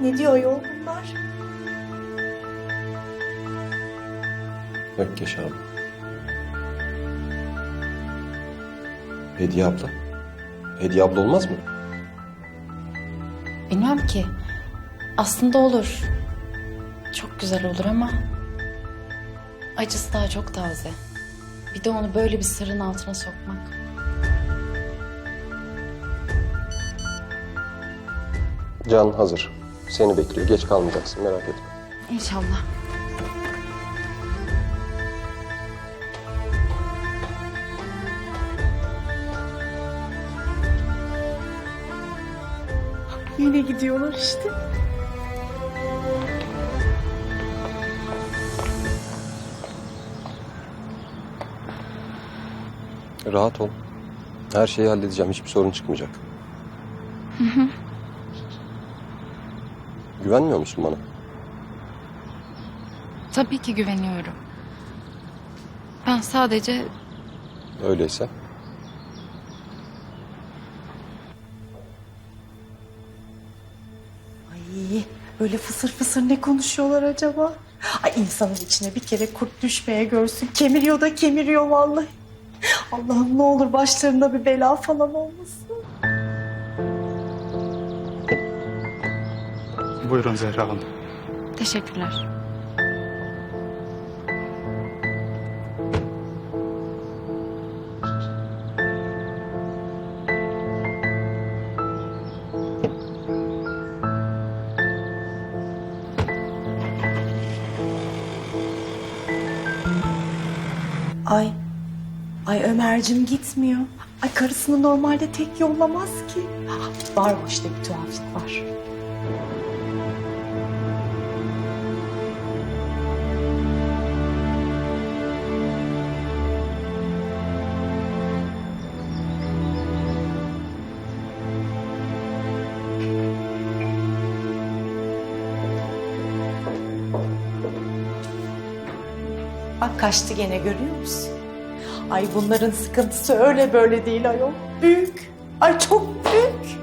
Ne diyor yol bunlar? Ökkeş abi. Hediye abla. Hediye abla olmaz mı? Bilmem ki. Aslında olur. Çok güzel olur ama... Acısı daha çok taze. Bir de onu böyle bir sırrın altına sokmak. Can hazır. Seni bekliyor. Geç kalmayacaksın merak etme. İnşallah. Yine gidiyorlar işte. Rahat ol. Her şeyi halledeceğim. Hiçbir sorun çıkmayacak. Güvenmiyor musun bana? Tabii ki güveniyorum. Ben sadece Öyleyse. Ay böyle fısır fısır ne konuşuyorlar acaba? Ay insanın içine bir kere kurt düşmeye görsün. Kemiriyor da kemiriyor vallahi. Allah'ım ne olur başlarında bir bela falan olmasın. Buyurun Zehra Hanım. teşekkürler. Ay, ay Ömer'cim gitmiyor. Ay karısını normalde tek yollamaz ki. Var bu işte bir tuhaflık var. Kaçtı gene görüyor musun? Ay bunların sıkıntısı öyle böyle değil ayol. Büyük. Ay çok büyük.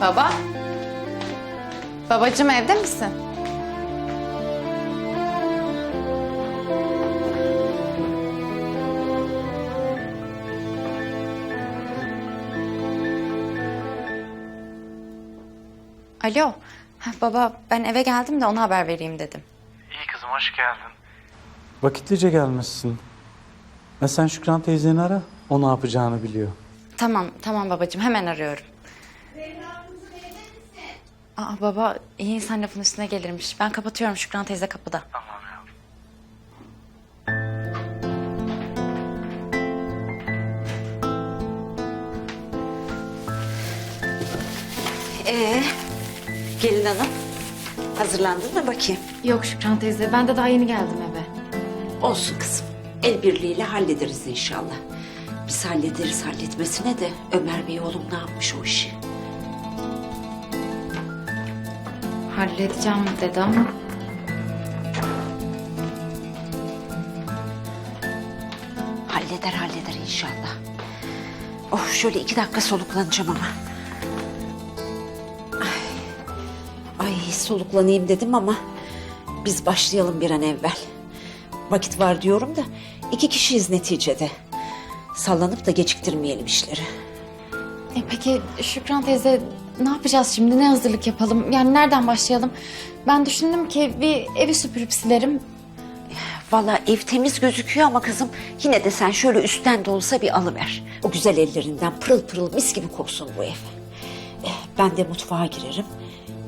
Baba? Babacığım evde misin? Alo. Ha, baba ben eve geldim de ona haber vereyim dedim. İyi kızım hoş geldin. Vakitlice gelmişsin. E sen Şükran teyzeni ara. O ne yapacağını biliyor. Tamam tamam babacığım hemen arıyorum. Aa baba iyi insan lafın üstüne gelirmiş. Ben kapatıyorum Şükran teyze kapıda. Tamam ya. Ee, gelin hanım hazırlandın mı bakayım? Yok Şükran teyze ben de daha yeni geldim eve. Olsun kızım. El birliğiyle hallederiz inşallah. Biz hallederiz halletmesine de Ömer Bey oğlum ne yapmış o işi? Halledeceğim dedi ama Halleder halleder inşallah. Oh şöyle iki dakika soluklanacağım ama. Soluklanayım dedim ama biz başlayalım bir an evvel. Vakit var diyorum da iki kişiyiz neticede. Sallanıp da geciktirmeyelim işleri. E peki Şükran teyze ne yapacağız şimdi? Ne hazırlık yapalım? Yani nereden başlayalım? Ben düşündüm ki bir evi süpürüp silerim. Vallahi ev temiz gözüküyor ama kızım yine de sen şöyle üstten de olsa bir alıver. O güzel ellerinden pırıl pırıl mis gibi koksun bu ev. Eh, Ben de mutfağa girerim.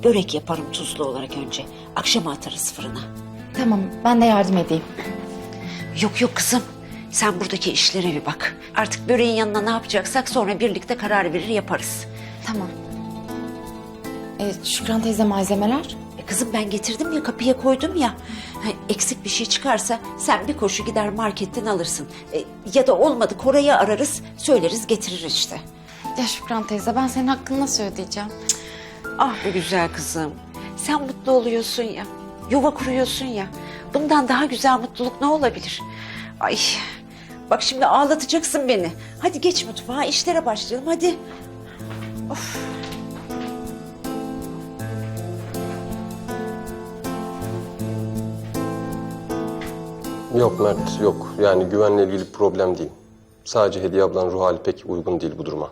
Börek yaparım tuzlu olarak önce. Akşama atarız fırına. Tamam ben de yardım edeyim. Yok yok kızım. Sen buradaki işlere bir bak. Artık böreğin yanına ne yapacaksak sonra birlikte karar verir yaparız. Tamam. E, Şükran teyze malzemeler? E kızım ben getirdim ya kapıya koydum ya. Ha, eksik bir şey çıkarsa sen bir koşu gider marketten alırsın. E, ya da olmadı Koray'ı ararız söyleriz getirir işte. Ya Şükran teyze ben senin hakkını nasıl ödeyeceğim? Ah be güzel kızım. Sen mutlu oluyorsun ya. Yuva kuruyorsun ya. Bundan daha güzel mutluluk ne olabilir? Ay bak şimdi ağlatacaksın beni. Hadi geç mutfağa işlere başlayalım hadi. Yok Mert, yok. Yani güvenle ilgili problem değil. Sadece Hediye ablanın ruh hali pek uygun değil bu duruma.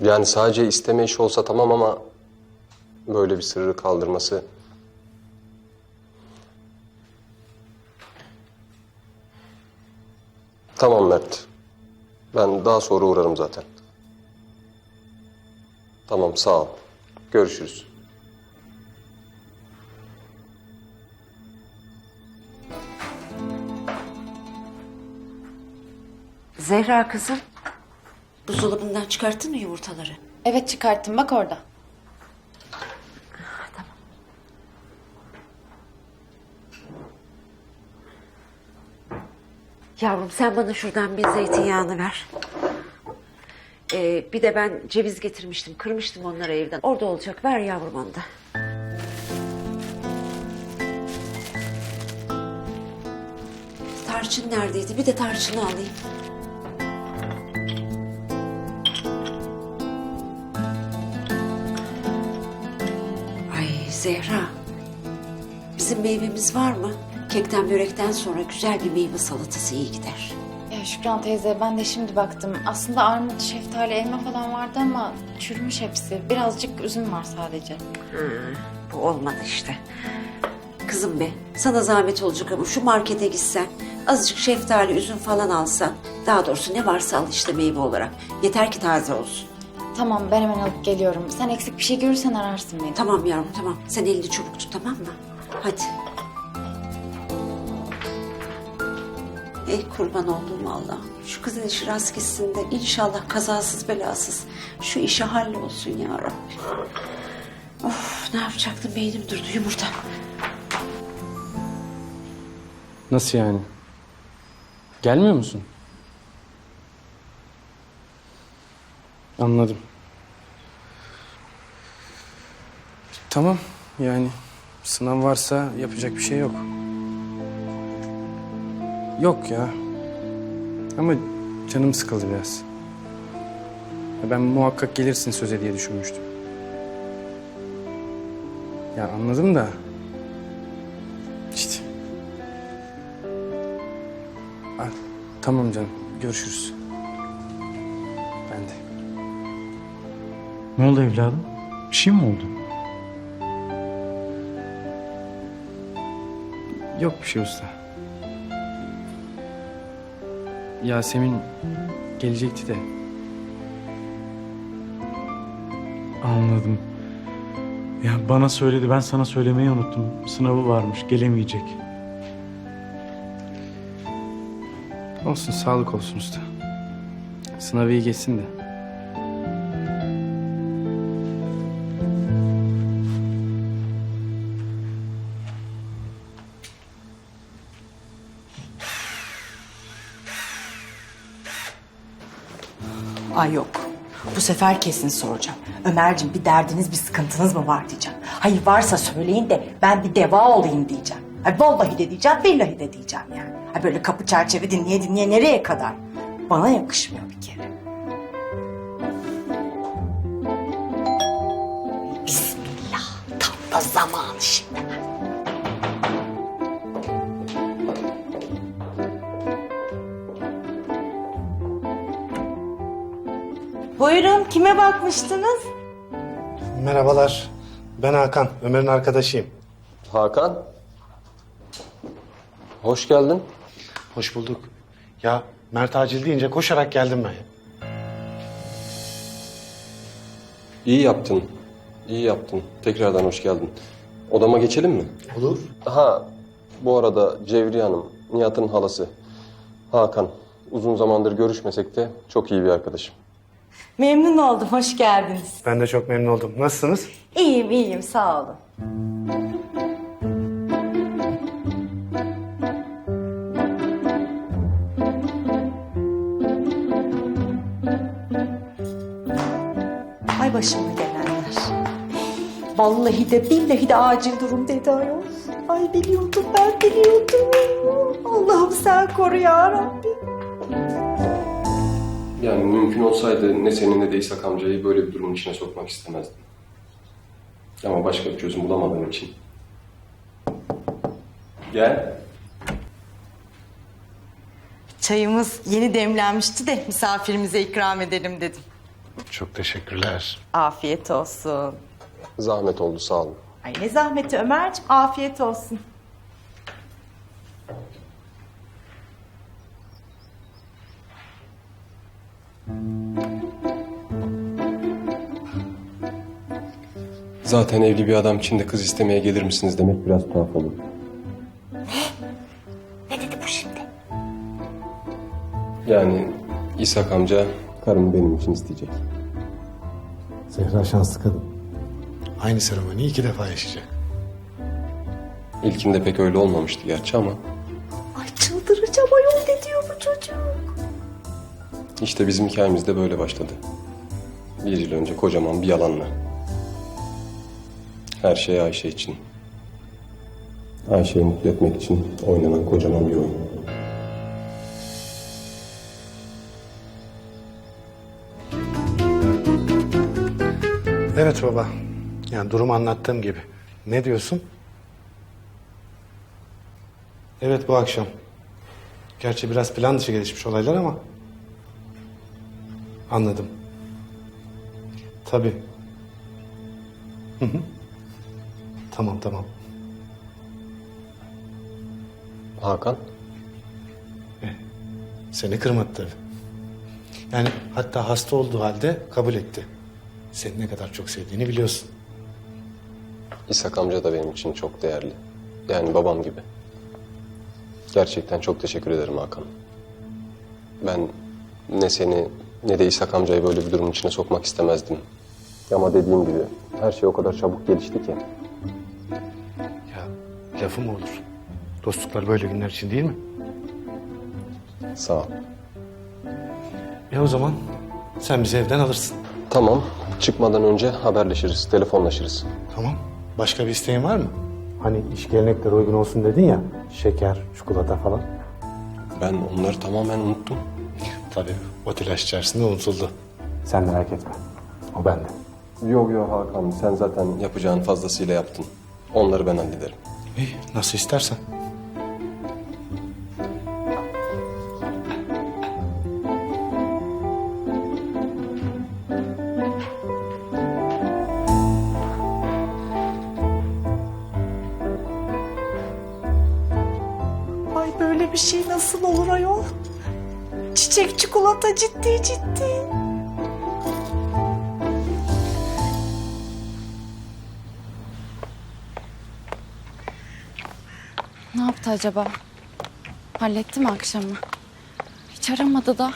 Yani sadece isteme işi olsa tamam ama böyle bir sırrı kaldırması... Tamam Mert. Ben daha sonra uğrarım zaten. Tamam sağ ol. Görüşürüz. Zehra kızım. Buzdolabından çıkarttın mı yumurtaları? Evet çıkarttım bak orada. Yavrum sen bana şuradan bir zeytinyağını ver. Ee, bir de ben ceviz getirmiştim. Kırmıştım onları evden. Orada olacak. Ver yavrum onu da. Tarçın neredeydi? Bir de tarçını alayım. Zehra. Bizim meyvemiz var mı? Kekten börekten sonra güzel bir meyve salatası iyi gider. Ya Şükran teyze ben de şimdi baktım. Aslında armut, şeftali, elma falan vardı ama çürümüş hepsi. Birazcık üzüm var sadece. Bu olmadı işte. Kızım be sana zahmet olacak ama şu markete gitsen azıcık şeftali üzüm falan alsan daha doğrusu ne varsa al işte meyve olarak. Yeter ki taze olsun. Tamam ben hemen alıp geliyorum. Sen eksik bir şey görürsen ararsın beni. Tamam yavrum tamam sen elini çabuk tut tamam mı? Hadi. Ey kurban olduğum Allah'ım. Şu kızın işi rast gitsin de inşallah kazasız belasız şu işe hallolsun ya Rabbi. Of ne yapacaktım beynim durdu yumurta. Nasıl yani? Gelmiyor musun? Anladım. Tamam yani sınav varsa yapacak bir şey yok. Yok ya. Ama canım sıkıldı biraz. Ya Ben muhakkak gelirsin söze diye düşünmüştüm. Ya anladım da. İşte. Ah, tamam canım. Görüşürüz. Ne oldu evladım? Bir şey mi oldu? Yok bir şey usta. Yasemin gelecekti de. Anladım. Ya bana söyledi ben sana söylemeyi unuttum. Sınavı varmış gelemeyecek. Olsun sağlık olsun usta. Sınavı iyi geçsin de. Yok. Bu sefer kesin soracağım. Ömerciğim bir derdiniz, bir sıkıntınız mı var diyeceğim. Hayır varsa söyleyin de ben bir deva olayım diyeceğim. Ay vallahi de diyeceğim, billahi de diyeceğim yani. Ay böyle kapı çerçeve dinleye dinleye nereye kadar? Bana yakışmıyor Bakmıştınız? Merhabalar. Ben Hakan, Ömer'in arkadaşıyım. Hakan. Hoş geldin. Hoş bulduk. Ya Mert acil deyince koşarak geldim ben. İyi yaptın. İyi yaptın. Tekrardan hoş geldin. Odama geçelim mi? Olur. Ha, bu arada Cevriye Hanım, Nihat'ın halası. Hakan, uzun zamandır görüşmesek de çok iyi bir arkadaşım. Memnun oldum, hoş geldiniz. Ben de çok memnun oldum. Nasılsınız? İyiyim, iyiyim, sağ olun. Ay başıma gelenler. Vallahi de billahi de acil durum dedi ayol. Ay biliyordum ben biliyordum. Allah'ım sen koru ya Rabbi. Yani mümkün olsaydı ne senin ne de İshak amcayı böyle bir durumun içine sokmak istemezdim. Ama başka bir çözüm bulamadığım için. Gel. Çayımız yeni demlenmişti de misafirimize ikram edelim dedim. Çok teşekkürler. Afiyet olsun. Zahmet oldu sağ olun. Ay ne zahmeti Ömerciğim afiyet olsun. Zaten evli bir adam için de kız istemeye gelir misiniz demek biraz tuhaf olur. Ne dedi bu şimdi? Yani İshak amca karımı benim için isteyecek. Zehra şanslı kadın. Aynı seremoniyi iki defa yaşayacak. İlkinde pek öyle olmamıştı gerçi ama Ay çıldıracağım ayol ne diyor bu çocuk? işte bizim hikayemiz de böyle başladı. Bir yıl önce kocaman bir yalanla. Her şey Ayşe için. Ayşe'yi mutlu etmek için oynanan kocaman bir oyun. Evet baba. Yani durumu anlattığım gibi. Ne diyorsun? Evet bu akşam. Gerçi biraz plan dışı gelişmiş olaylar ama. Anladım. Tabii. Hı hı. Tamam tamam. Hakan? Seni kırmadı tabii. Yani hatta hasta olduğu halde kabul etti. Seni ne kadar çok sevdiğini biliyorsun. İshak amca da benim için çok değerli. Yani babam gibi. Gerçekten çok teşekkür ederim Hakan. Ben ne seni ne de İshak amcayı böyle bir durumun içine sokmak istemezdim. Ama dediğim gibi her şey o kadar çabuk gelişti ki. Lafı mı olur? Dostluklar böyle günler için değil mi? Sağ ol. Ya o zaman sen bizi evden alırsın. Tamam. Çıkmadan önce haberleşiriz, telefonlaşırız. Tamam. Başka bir isteğin var mı? Hani iş geleneklere uygun olsun dedin ya. Şeker, çikolata falan. Ben onları tamamen unuttum. Tabii o telaş içerisinde unutuldu. Sen merak etme. O bende. Yok yok Hakan sen zaten yapacağın fazlasıyla yaptın. Onları ben hallederim. İyi nasıl istersen. Ay böyle bir şey nasıl olur ayol? Çiçek çikolata ciddi ciddi. Acaba? Halletti mi akşamı? Hiç aramadı da.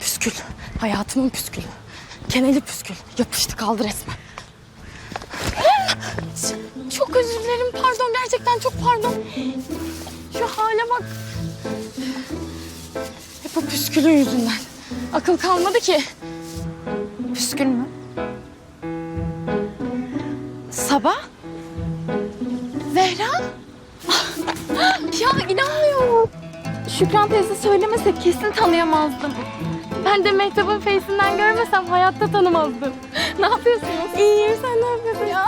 Püskül. Hayatımın püskülü. Keneli püskül. Yapıştı kaldı resmen. Çok özür dilerim. Pardon. Gerçekten çok pardon. Şu hale bak. Hep o püskülün yüzünden. Akıl kalmadı ki. Püskül mü? Sabah? Zehra? ya inanmıyorum. Şükran teyze söylemese kesin tanıyamazdım. Ben de Mehtap'ın face'inden görmesem hayatta tanımazdım. Ne yapıyorsunuz? İyiyim, sen ne yapıyorsun? Ya.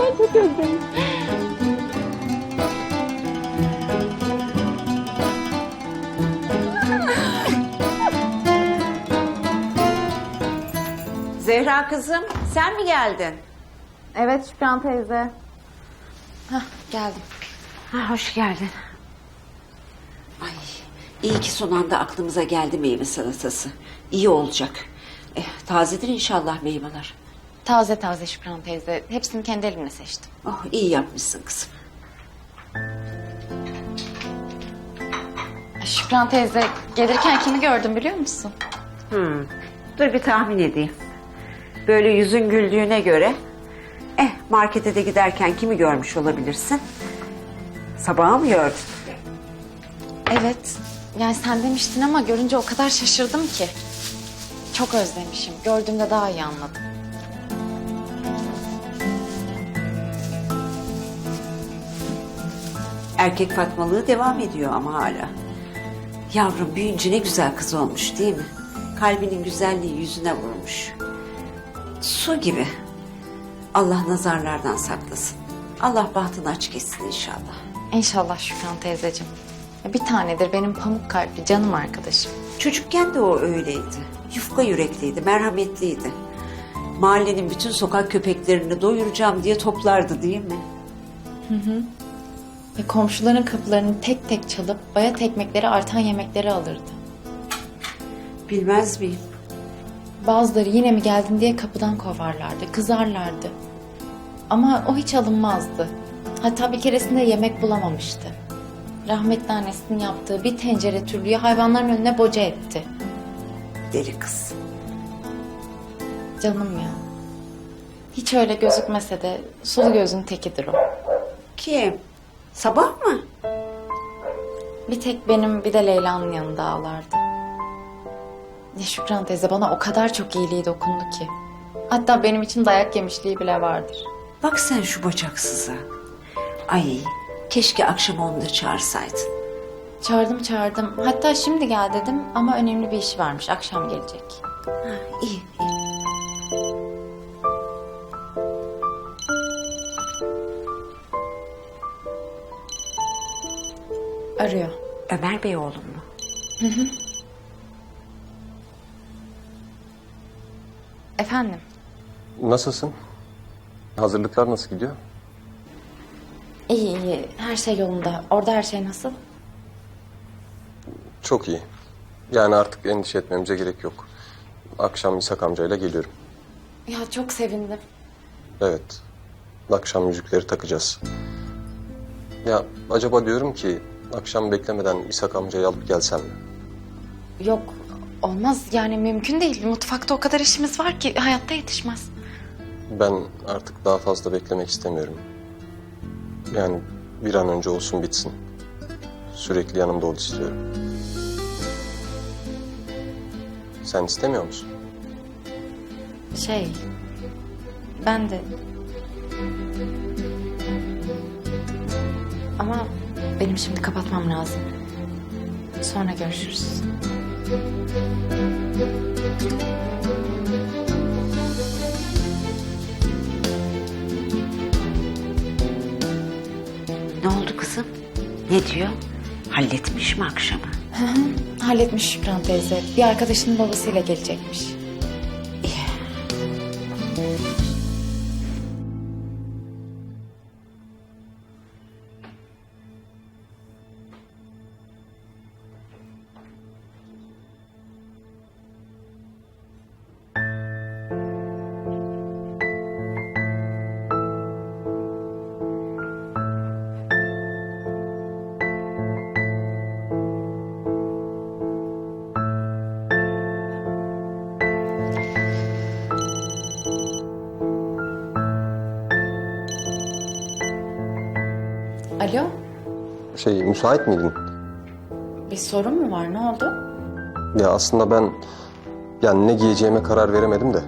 Ay çok özledim. Zehra kızım sen mi geldin? Evet Şükran teyze. Geldim. Ha, hoş geldin. Ay iyi ki son anda aklımıza geldi meyve salatası. İyi olacak. Eh, tazedir inşallah meyveler. Taze taze Şükran teyze. Hepsini kendi elimle seçtim. Oh iyi yapmışsın kızım. Şükran teyze gelirken kimi gördüm biliyor musun? Hmm, Dur bir tahmin edeyim. Böyle yüzün güldüğüne göre... Eh markete de giderken kimi görmüş olabilirsin? Sabahı mı gördün? Evet. Yani sen demiştin ama görünce o kadar şaşırdım ki. Çok özlemişim. Gördüğümde daha iyi anladım. Erkek Fatmalığı devam ediyor ama hala. Yavrum büyüyünce ne güzel kız olmuş değil mi? Kalbinin güzelliği yüzüne vurmuş. Su gibi. Allah nazarlardan saklasın. Allah bahtını açık etsin inşallah. İnşallah Şükran teyzeciğim. Bir tanedir benim pamuk kalpli canım arkadaşım. Çocukken de o öyleydi. Yufka yürekliydi, merhametliydi. Mahallenin bütün sokak köpeklerini doyuracağım diye toplardı değil mi? Ve komşuların kapılarını tek tek çalıp bayat ekmekleri artan yemekleri alırdı. Bilmez miyim? Bazıları yine mi geldin diye kapıdan kovarlardı, kızarlardı. Ama o hiç alınmazdı. Hatta bir keresinde yemek bulamamıştı. Rahmetli annesinin yaptığı bir tencere türlüyü hayvanların önüne boca etti. Deli kız. Canım ya. Hiç öyle gözükmese de sulu gözün tekidir o. Kim? Sabah mı? Bir tek benim bir de Leyla'nın yanında ağlardı. Ya Şükran teyze bana o kadar çok iyiliği dokundu ki. Hatta benim için dayak yemişliği bile vardır. Bak sen şu bacaksıza. Ay keşke akşam onu da çağırsaydın. Çağırdım çağırdım. Hatta şimdi gel dedim ama önemli bir işi varmış. Akşam gelecek. İyi iyi. Arıyor. Ömer Bey oğlum mu? Efendim? Nasılsın? Hazırlıklar nasıl gidiyor? İyi iyi. Her şey yolunda. Orada her şey nasıl? Çok iyi. Yani artık endişe etmemize gerek yok. Akşam İshak amcayla geliyorum. Ya çok sevindim. Evet. Akşam yüzükleri takacağız. Ya acaba diyorum ki akşam beklemeden İshak amcayı alıp gelsem mi? Yok olmaz yani mümkün değil. Mutfakta o kadar işimiz var ki hayatta yetişmez. Ben artık daha fazla beklemek istemiyorum. Yani bir an önce olsun bitsin. Sürekli yanımda ol istiyorum. Sen istemiyor musun? Şey ben de ama benim şimdi kapatmam lazım. Sonra görüşürüz. Ne diyor? Halletmiş mi akşamı? Halletmiş Şükran teyze. Bir arkadaşının babasıyla gelecekmiş. Şey müsait miydin? bir sorun mu var ne oldu? Ya aslında ben yani ne giyeceğime karar veremedim de.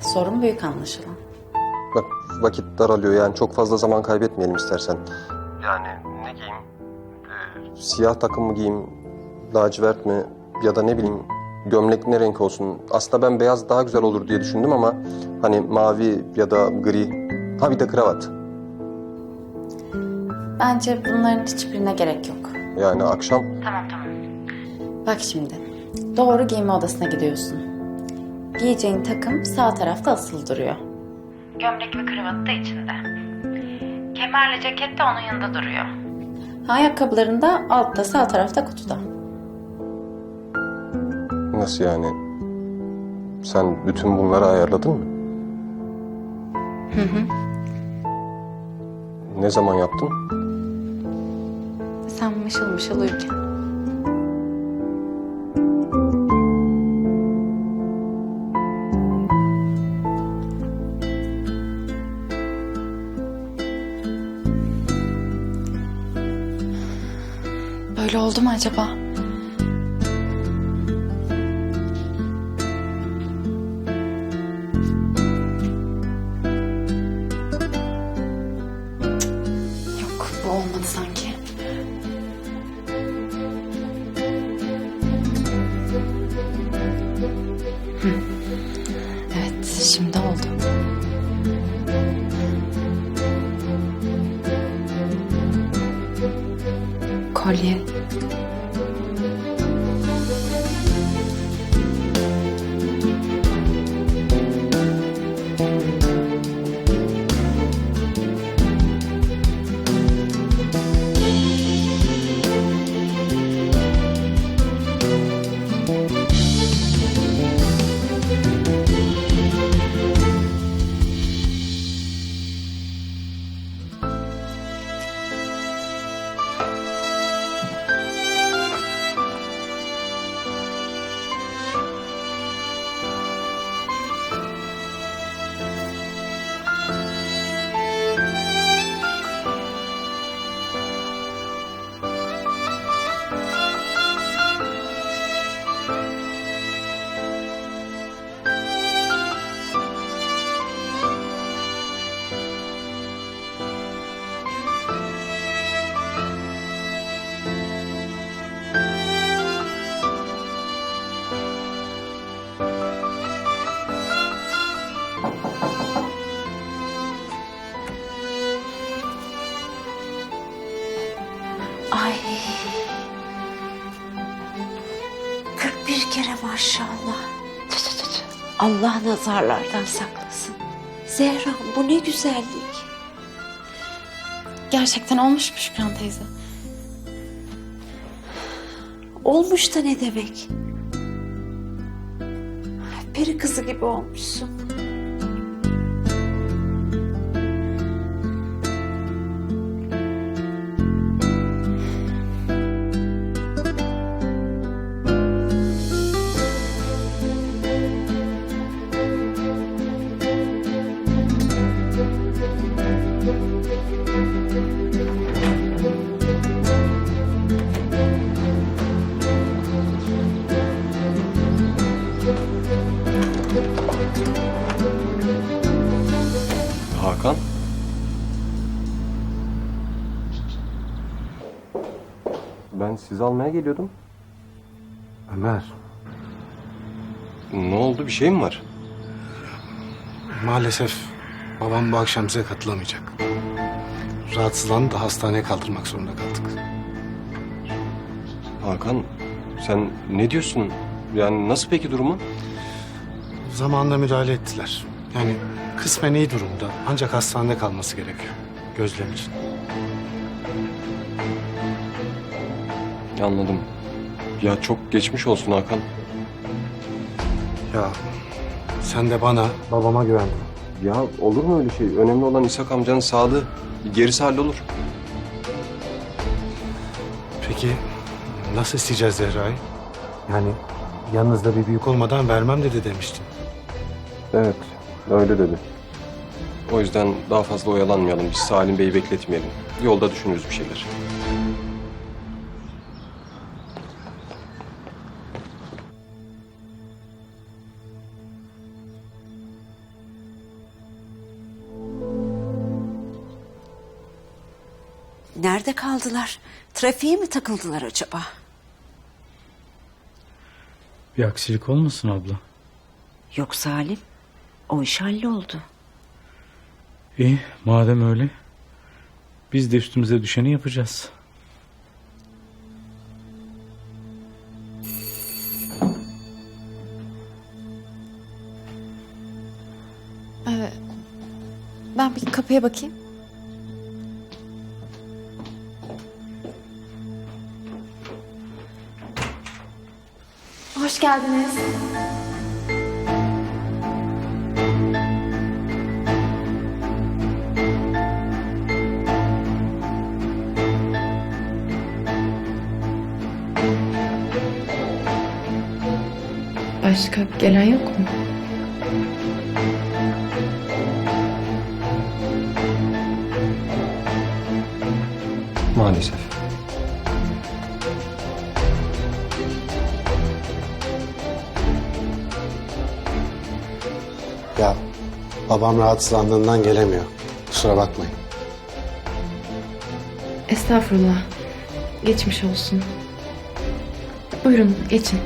Sorun büyük anlaşılan. Bak vakit daralıyor yani çok fazla zaman kaybetmeyelim istersen. Yani ne giyeyim? Ee, siyah takım mı giyeyim? Lacivert mi? Ya da ne bileyim gömlek ne renk olsun? Aslında ben beyaz daha güzel olur diye düşündüm ama hani mavi ya da gri. Ha bir de kravat. Bence bunların hiçbirine gerek yok. Yani akşam Bak şimdi. Doğru giyinme odasına gidiyorsun. Giyeceğin takım sağ tarafta asılı duruyor. Gömlek ve kravatı da içinde. Kemerle ceket de onun yanında duruyor. Ayakkabıların da altta sağ tarafta kutuda. nasıl yani? Sen bütün bunları ayarladın mı? Hı hı. Ne zaman yaptın? Sen mışıl mışıl uyurken. Böyle oldu mu acaba? 41 kere maşallah. Tü tü. Allah nazarlardan saklasın. Zehra bu ne güzellik. Gerçekten olmuş mu Şükran teyze? Olmuş da ne demek? Peri kızı gibi olmuşsun. Hakan? Ben sizi almaya geliyordum. Ömer, Ne oldu? Bir şey mi var? maalesef babam bu akşam bize katılamayacak. Rahatsızlandı da hastaneye kaldırmak zorunda kaldık. Hakan, sen ne diyorsun? Yani nasıl peki durumu? Zamanında müdahale ettiler. Yani kısmen iyi durumda ancak hastanede kalması gerekiyor. Gözlem için. Anladım. Ya çok geçmiş olsun Hakan. Ya sen de bana, babama güvendin. Ya olur mu öyle şey? Önemli olan İshak amcanın sağlığı. Gerisi hallolur. Peki nasıl isteyeceğiz Zehra'yı? Yani yanınızda bir büyük olmadan vermem dedi demiştin. Evet, öyle dedi. O yüzden daha fazla oyalanmayalım. Biz Salim Bey'i bekletmeyelim. Yolda düşünürüz bir şeyler. Nerede kaldılar? Trafiğe mi takıldılar acaba? Bir aksilik olmasın abla? Yok Salim. O iş halloldu. İyi madem öyle. Biz de üstümüze düşeni yapacağız. Ben bir kapıya bakayım. Hoş geldiniz. Başka gelen yok mu? Maalesef. Ya babam rahatsızlandığından gelemiyor. Kusura bakmayın. Estağfurullah. Geçmiş olsun. Buyurun geçin.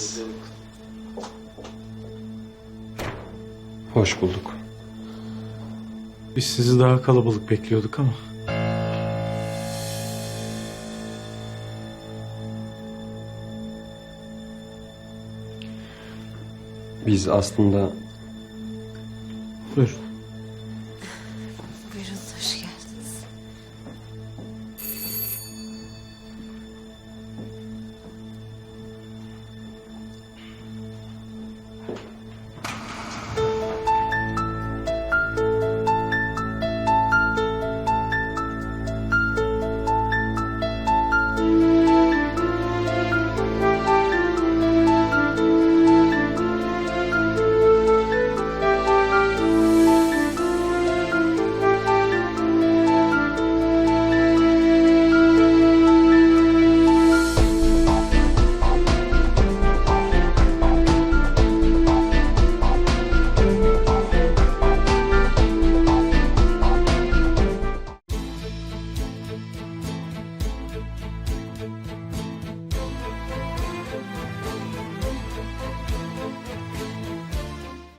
Geldiniz. Hoş bulduk. Biz sizi daha kalabalık bekliyorduk ama. Biz aslında Buyurun.